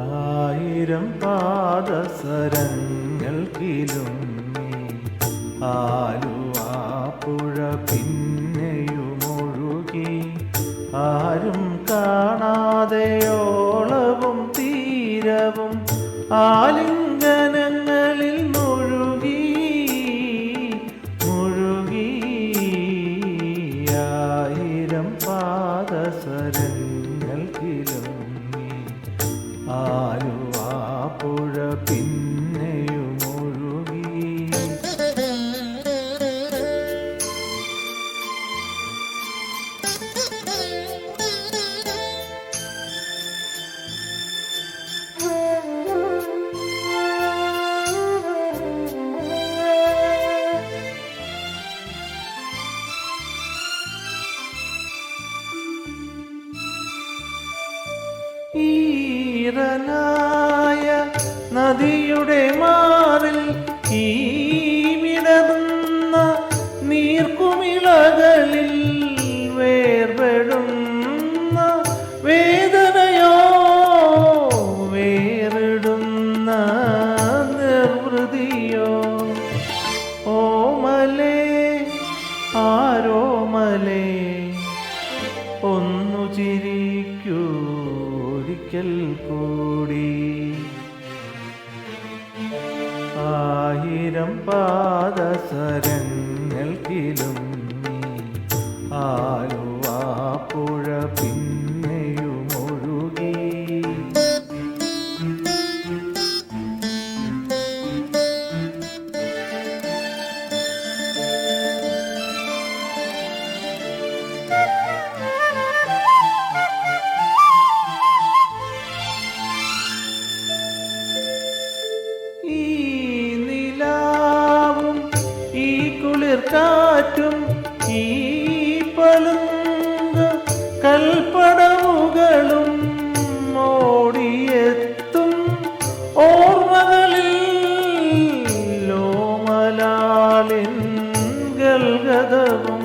ആയിരം പാദസരങ്ങൾക്കിലും ആലുവാപ്പുഴ പിന്നെയും ഒഴുകി. ആരും കാണാതെയോളവും തീരവും ആലിംഗനങ്ങളിൽ മുഴുകി മുഴുകി. ആയിരം പാദസരങ്ങൾ ആലുവാപ്പുഴ ഈറനായ നദിയുടെ മാറിൽ ഈ നീർക്കുമിളകളിൽ വേർപെടുന്ന വേദനയോ വേറിടുന്ന നിർവൃതിയോ? ഓമലേ ആരോമലേ ഒന്നു ചിരിക്കൂ ഒരിക്കൽ കൂടി. ആയിരം പാദസരങ്ങൾക്കിലും ആലുവാപ്പുഴ കാറ്റും ഈ പലുങ്ക കൽപ്പടവുകളും ഓടിയെത്തും ഓർമ്മകളിൽ ലോമലാലിൻ ഗൽഗതവും.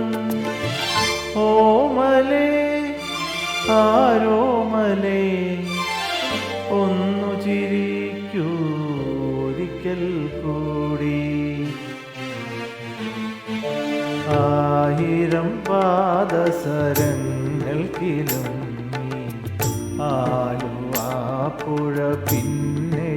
ഓമലേ ആരോമലേ ഒന്നു ചിരിക്കൂ ഒരിക്കൽ കൂടി. ആയിരം പാദസരങ്ങൾക്കിലും ആലുവാ പുഴ പിന്നെ